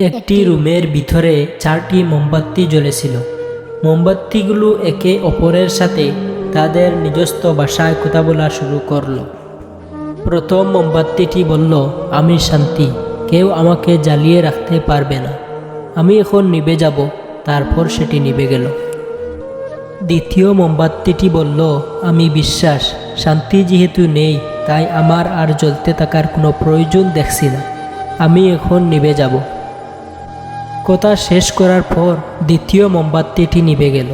একটি রুমের ভিতরে চারটি মোমবাতি জ্বলেছিল। মোমবাতিগুলো একে অপরের সাথে তাদের নিজস্ব ভাষায় কথা বলা শুরু করল। প্রথম মোমবাতিটি বলল, আমি শান্তি, কেউ আমাকে জ্বালিয়ে রাখতে পারবে না। আমি এখন নিবে যাব। তারপর সেটি নিভে গেল। দ্বিতীয় মোমবাতিটি বলল, আমি বিশ্বাস, শান্তি যেহেতু নেই, তাই আমার আর জ্বলতে থাকার কোনো প্রয়োজন দেখছি না। আমি এখন নিবে যাব। কথা শেষ করার পর দ্বিতীয় মোমবাতিটি নিভে গেল।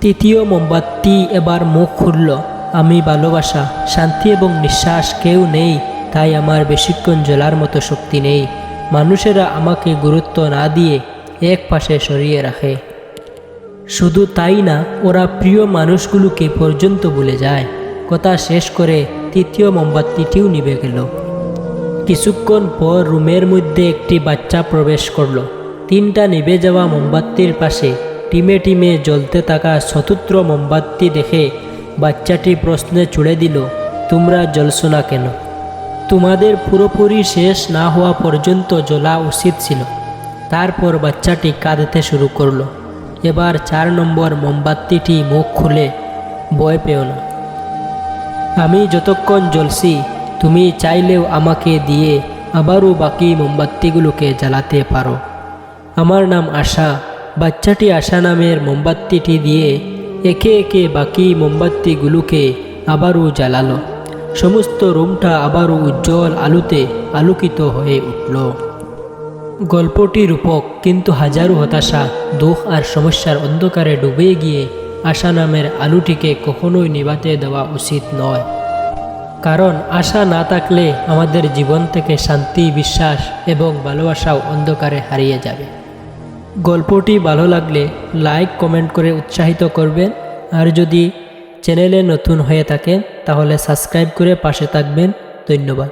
তৃতীয় মোমবাতি এবার মুখ খুলল। আমি ভালোবাসা, শান্তি এবং নিঃশ্বাস কেউ নেই, তাই আমার বেশিক্ষণ জ্বলার মতো শক্তি নেই। মানুষেরা আমাকে গুরুত্ব না দিয়ে এক পাশে সরিয়ে রাখে। শুধু তাই না, ওরা প্রিয় মানুষগুলোকে পর্যন্ত ভুলে যায়। কথা শেষ করে তৃতীয় মোমবাতিটিও নিভে গেল। কিছুক্ষণ পর রুমের মধ্যে একটি বাচ্চা প্রবেশ করল। তিনটা নিভে যাওয়া মোমবাতির পাশে টিমে টিমে জ্বলতে থাকা চতুর্থ মোমবাতি দেখে বাচ্চাটি প্রশ্নে চুড়ে দিল, তোমরা জ্বলছো না কেন? তোমাদের পুরোপুরি শেষ না হওয়া পর্যন্ত জ্বলা উচিত ছিল। তারপর বাচ্চাটি কাঁদতে শুরু করল। এবার চার নম্বর মোমবাতিটি মুখ খুলে ভয় পেও না। আমি যতক্ষণ জ্বলছি তুমি চাইলেও আমাকে দিয়ে আবারও বাকি মোমবাতিগুলোকে জ্বালাতে পারো। আমার নাম আশা। বাচ্চাটি আশা নামের মোমবাতিটি দিয়ে একে একে বাকি মোমবাতিগুলোকে আবারও জ্বালালো। সমস্ত রুমটা আবারও উজ্জ্বল আলোতে আলোকিত হয়ে উঠল। গল্পটি রূপক, কিন্তু হাজারো হতাশা, দুঃখ আর সমস্যার অন্ধকারে ডুবে গিয়ে আশা নামের আলুটিকে কখনোই নিবাতে দেওয়া উচিত নয়। কারণ আশা না থাকলে আমাদের জীবন থেকে শান্তি, বিশ্বাস এবং ভালোবাসাও অন্ধকারে হারিয়ে যাবে। গল্পটি ভালো লাগলে লাইক, কমেন্ট করে উৎসাহিত করবেন। আর যদি চ্যানেলে নতুন হয়ে থাকেন, তাহলে সাবস্ক্রাইব করে পাশে থাকবেন। ধন্যবাদ।